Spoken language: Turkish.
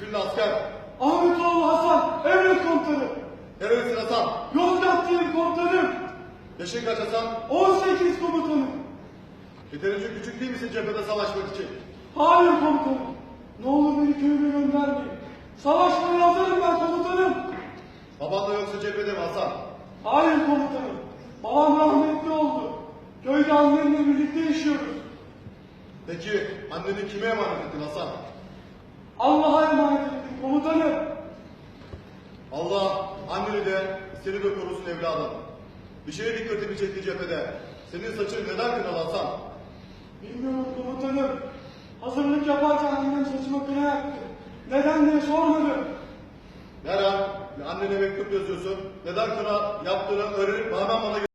Bismillah asker. Ahmetoğlu Hasan. Evet komutanım. Neredesin Hasan? Yozgatlıyım komutanım. Yaşın kaç Hasan? 18 komutanım. Yeterince küçük değil misin cephede savaşmak için? Hayır komutanım. Ne olur beni köyüme göndermeyin. Savaşmaya hazırım ben komutanım. Baban da yoksa cephede mi Hasan? Hayır komutanım. Babam rahmetli oldu. Köyde annemle birlikte yaşıyoruz. Peki anneni kime emanet ettin Hasan? Allah'a emanet ettim komutanım. Allah anneni de seni de korusun evladım. Bir şeye dikkatimi çekti cephede. Senin saçın neden kınalı Hasan? Bilmiyorum komutanım. Hazırlık yaparken annem saçıma kına yaktı. Neden diye sormadı. Her an annene mektup yazıyorsun. Neden kına yaptığını öğrenip hemen bana